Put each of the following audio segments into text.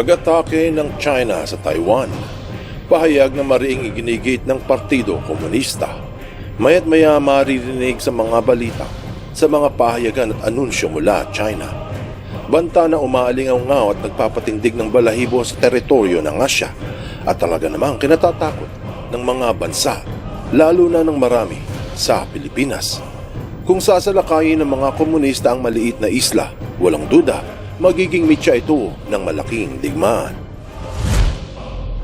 Pag-atake ng China sa Taiwan, pahayag na mariing iginigit ng Partido Komunista. Mayat maya maririnig sa mga balita, sa mga pahayagan at anunsyo mula China. Banta na umaalingaw at nagpapatindig ng balahibo sa teritoryo ng Asya at talaga namang kinatatakot ng mga bansa, lalo na ng marami sa Pilipinas. Kung sasalakayin ng mga komunista ang maliit na isla, walang duda, magiging mitya ito ng malaking digmaan.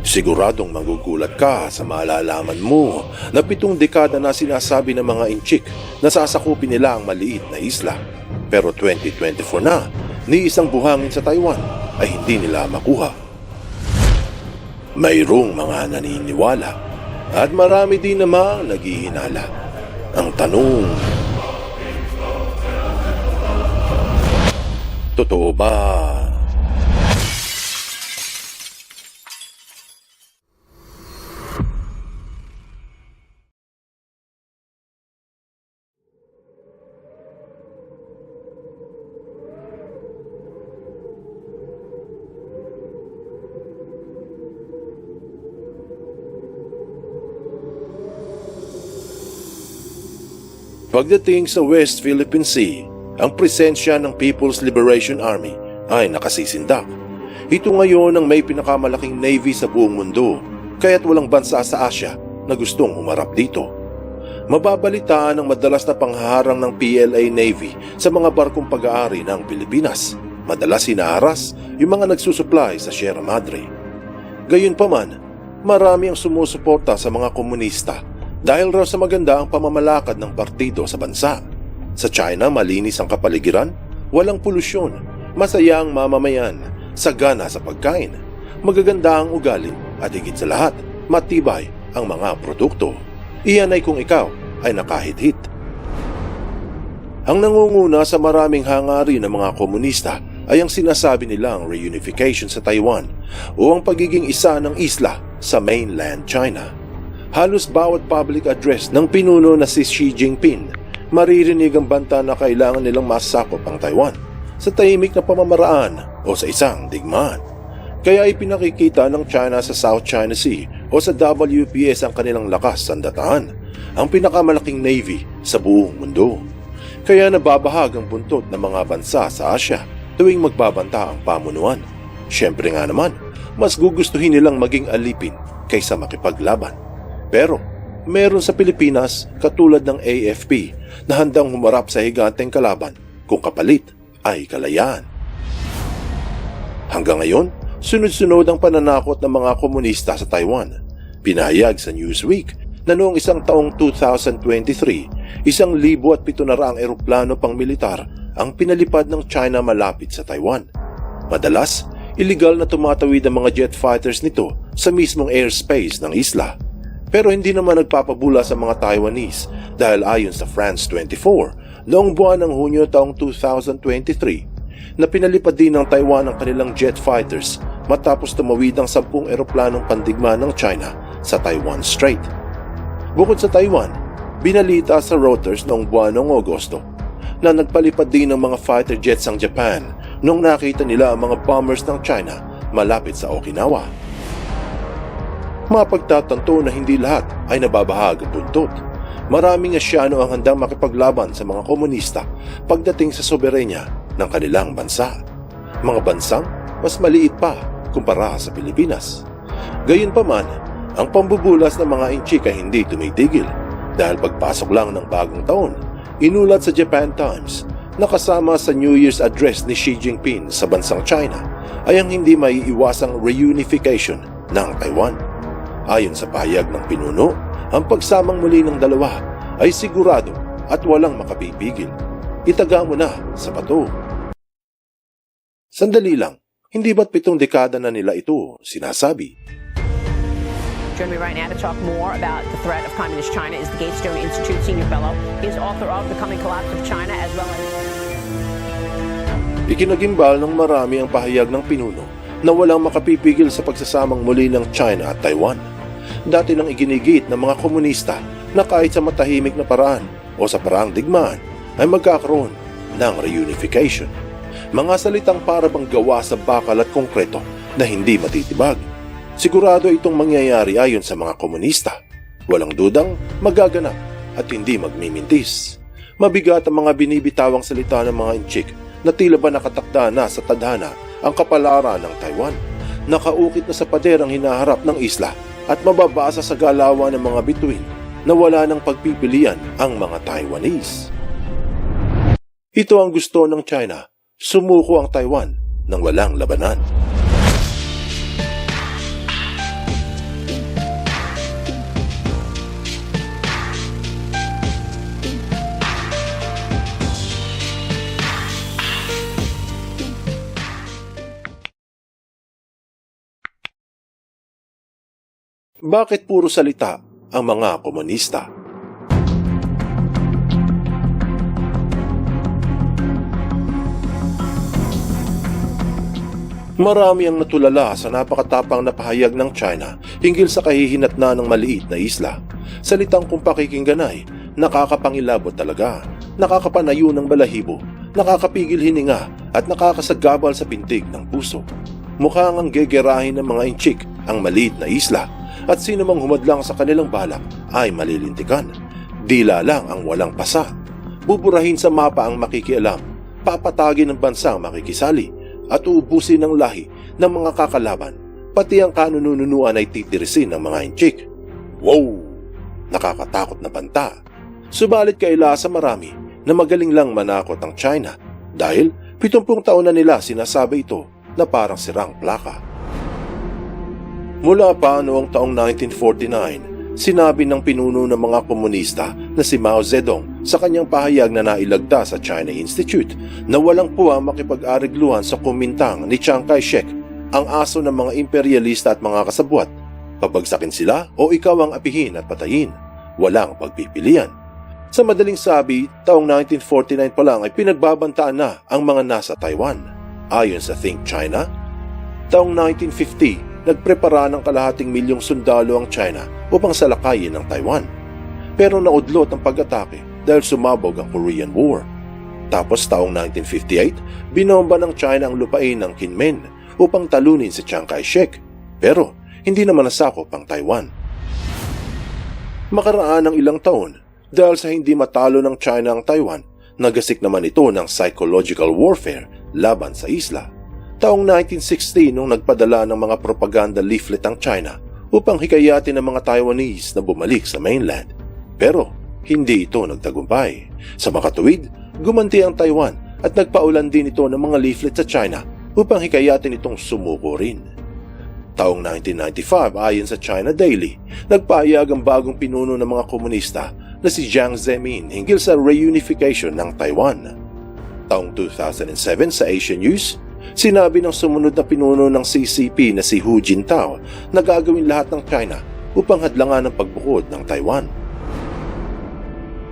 Siguradong magugulat ka sa malalaman mo na pitong dekada na sinasabi ng mga inchik na sasakupin nila ang maliit na isla. Pero 2024 na, ni isang buhangin sa Taiwan ay hindi nila makuha. Mayroong mga naniniwala at marami din namang naghihinala. Ang tanong, totoo ba? Pagdating sa West Philippine Sea, ang presensya ng People's Liberation Army ay nakasisindak. Ito ngayon ang may pinakamalaking navy sa buong mundo, kaya't walang bansa sa Asya na gustong humarap dito. Mababalitaan ang madalas na panghaharang ng PLA Navy sa mga barkong pag-aari ng Pilipinas. Madalas hinaharas yung mga nagsusupply sa Sierra Madre. Gayunpaman, marami ang sumusuporta sa mga komunista dahil raw sa maganda ang pamamalakad ng partido sa bansa. Sa China, malinis ang kapaligiran, walang polusyon, masaya ang mamamayan, sagana sa pagkain, magaganda ang ugali at higit sa lahat, matibay ang mga produkto. Iyan ay kung ikaw ay nakahit-hit. Ang nangunguna sa maraming hangarin ng mga komunista ay ang sinasabi nilang reunification sa Taiwan o ang pagiging isa ng isla sa mainland China. Halos bawat public address ng pinuno na si Xi Jinping, maririnig ang banta na kailangan nilang masakop ang Taiwan sa tahimik na pamamaraan o sa isang digmaan. Kaya ipinakikita ng China sa South China Sea o sa WPS ang kanilang lakas sandataan, ang pinakamalaking navy sa buong mundo. Kaya nababahag ang buntot ng mga bansa sa Asya tuwing magbabanta ang pamunuan. Siyempre nga naman, mas gugustuhin nilang maging alipin kaysa makipaglaban. Pero meron sa Pilipinas katulad ng AFP na handang humarap sa higanteng kalaban kung kapalit ay kalayaan. Hanggang ngayon, sunod-sunod ang pananakot ng mga komunista sa Taiwan. Pinahayag sa Newsweek na noong isang taong 2023, isang libo at pito na raang eroplano pang militar ang pinalipad ng China malapit sa Taiwan. Madalas, illegal na tumatawid ang mga jet fighters nito sa mismong airspace ng isla. Pero hindi naman nagpapabula sa mga Taiwanese dahil ayon sa France 24, noong buwan ng Hunyo taong 2023, na pinalipad din ng Taiwan ang kanilang jet fighters matapos tumawid ang sampung eroplanong pandigma ng China sa Taiwan Strait. Bukod sa Taiwan, binalita sa Reuters noong buwan ng Agosto na nagpalipad din ng mga fighter jets ang Japan nung nakita nila ang mga bombers ng China malapit sa Okinawa. Mapagtatanto na hindi lahat ay nababahag buntot. Maraming Asyano ang handang makipaglaban sa mga komunista pagdating sa soberenya ng kanilang bansa. Mga bansang mas maliit pa kumpara sa Pilipinas. Gayunpaman, ang pambubulas ng mga inchik ay hindi tumitigil dahil pagpasok lang ng bagong taon, inulat sa Japan Times na kasama sa New Year's address ni Xi Jinping sa bansang China ay ang hindi maiiwasang reunification ng Taiwan. Ayon sa pahayag ng pinuno, ang pagsamang muli ng dalawa ay sigurado at walang makapipigil. Itaga mo na sa bato. Sandali lang, hindi ba't pitong dekada na nila ito sinasabi? Join me right now to talk more about the threat of Communist China is the Gatestone Institute senior fellow. He is author of The Coming Collapse of China as well as Ikinagimbal ng marami ang pahayag ng pinuno na walang makapipigil sa pagsasamang muli ng China at Taiwan. Dati nang iginigit ng mga komunista na kahit sa matahimik na paraan o sa paraang digmaan ay magkakaroon ng reunification. Mga salitang para bang gawa sa bakal at konkreto na hindi matitibag. Sigurado itong mangyayari ayon sa mga komunista. Walang dudang magaganap at hindi magmimintis. Mabigat ang mga binibitawang salita ng mga inchik na tila ba nakatakda na sa tadhana ang kapalaran ng Taiwan. Nakaukit na sa pader ang hinaharap ng isla at mababasa sa galawan ng mga bituin na wala ng pagpipilian ang mga Taiwanese. Ito ang gusto ng China, sumuko ang Taiwan ng walang labanan. Bakit puro salita ang mga komunista? Marami ang natulala sa napakatapang na pahayag ng China hinggil sa kahihinatna ng maliit na isla. Salitang kung pakikinggan ay nakakapangilabot talaga, nakakapanayo ng balahibo, nakakapigil hininga at nakakasagabal sa pintig ng puso. Mukhang ang gegerahin ng mga inchik ang maliit na isla at sino mang humadlang sa kanilang balak ay malilintikan. Dila lang ang walang pasa. Buburahin sa mapa ang makikialam, papatagin ng bansang makikisali at uubusin ng lahi ng mga kakalaban, pati ang kanununuan ay titirisin ng mga inchik. Wow! Nakakatakot na banta. Subalit kaila sa marami na magaling lang manakot ang China dahil 70 taon na nila sinasabi ito na parang sirang plaka. Mula pa noong taong 1949, sinabi ng pinuno ng mga komunista na si Mao Zedong sa kanyang pahayag na nailagda sa China Institute na walang puwa makipag-arigluhan sa kumintang ni Chiang Kai-shek, ang aso ng mga imperialista at mga kasabwat. Pabagsakin sila o ikaw ang apihin at patayin. Walang pagpipilian. Sa madaling sabi, taong 1949 pa lang ay pinagbabantaan na ang mga nasa Taiwan. Ayon sa Think China, taong 1950, nagprepara ng kalahating milyong sundalo ang China upang salakayin ang Taiwan. Pero naudlot ang pag-atake dahil sumabog ang Korean War. Tapos taong 1958, binomba ng China ang lupain ng Kinmen upang talunin si Chiang Kai-shek. Pero hindi naman nasakop ang Taiwan. Makaraan ng ilang taon, dahil sa hindi matalo ng China ang Taiwan, nagasik naman ito ng psychological warfare laban sa isla. Taong 1960 nung nagpadala ng mga propaganda leaflet ang China upang hikayatin ng mga Taiwanese na bumalik sa mainland. Pero hindi ito nagtagumpay. Sa makatuwid, gumanti ang Taiwan at nagpaulan din ito ng mga leaflet sa China upang hikayatin itong sumuko rin. Taong 1995 ayon sa China Daily, nagpahayag ang bagong pinuno ng mga komunista na si Jiang Zemin hinggil sa reunification ng Taiwan. Taong 2007 sa Asian News, sinabi ng sumunod na pinuno ng CCP na si Hu Jintao na gagawin lahat ng China upang hadlangan ang pagbukod ng Taiwan.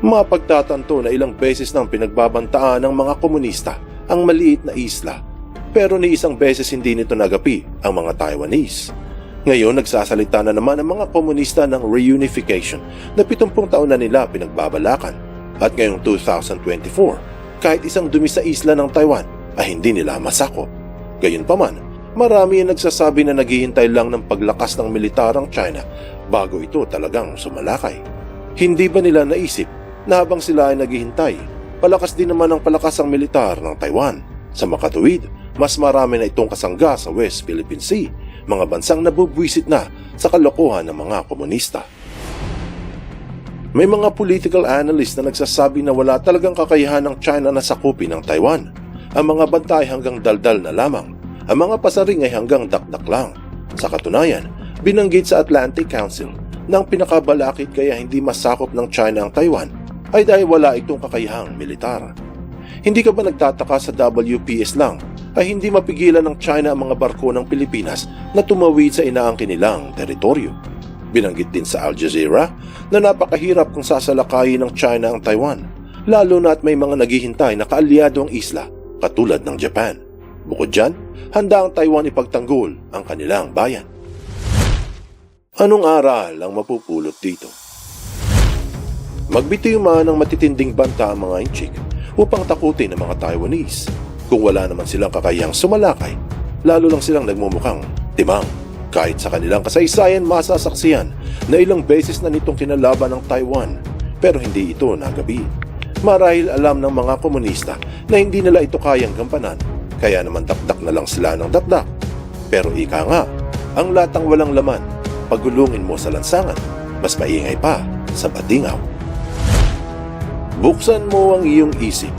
Mapagtatanto na ilang beses nang pinagbabantaan ng mga komunista ang maliit na isla pero ni isang beses hindi nito nagapi ang mga Taiwanese. Ngayon nagsasalita na naman ang mga komunista ng reunification na 70 taon na nila pinagbabalakan. At ngayong 2024, kahit isang dumi sa isla ng Taiwan ay hindi nila masakop. Gayunpaman, marami ang nagsasabi na naghihintay lang ng paglakas ng militar ang China bago ito talagang sumalakay. Hindi ba nila naisip na habang sila ay naghihintay, palakas din naman ang palakas ang militar ng Taiwan. Sa makatuwid, mas marami na itong kasangga sa West Philippine Sea, mga bansang nabubwisit na sa kalokohan ng mga komunista. May mga political analyst na nagsasabi na wala talagang kakayahan ng China na sakupin ang Taiwan. Ang mga bantay hanggang daldal na lamang. Ang mga pasaring ay hanggang dakdak lang. Sa katunayan, binanggit sa Atlantic Council na ang pinakabalakid kaya hindi masakop ng China ang Taiwan ay dahil wala itong kakayahang militar. Hindi ka ba nagtataka sa WPS lang ay hindi mapigilan ng China ang mga barko ng Pilipinas na tumawid sa inaangkin nilang teritoryo? Binanggit din sa Al Jazeera na napakahirap kung sasalakayin ng China ang Taiwan, lalo na at may mga naghihintay na kaalyado ang isla katulad ng Japan. Bukod dyan, handa ang Taiwan ipagtanggol ang kanilang bayan. Anong aral ang mapupulot dito? Magbitiw man ng matitinding banta ang mga inchik upang takutin ang mga Taiwanese. Kung wala naman silang kakayang sumalakay, lalo lang silang nagmumukhang timang. Kahit sa kanilang kasaysayan masasaksiyan na ilang beses na nitong kinalaban ng Taiwan pero hindi ito nagabi. Marahil alam ng mga komunista na hindi nila ito kayang gampanan kaya naman dakdak na lang sila ng dakdak. Pero ika nga, ang latang walang laman, pagulungin mo sa lansangan, mas maingay pa sa batingaw. Buksan mo ang iyong isip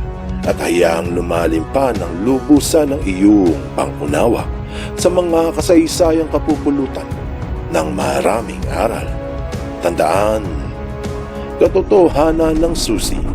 at hayaang lumalim pa ng lubusan ng iyong pangunawa sa mga kasaysayang kapupulutan ng maraming aral. Tandaan, katotohanan ng susi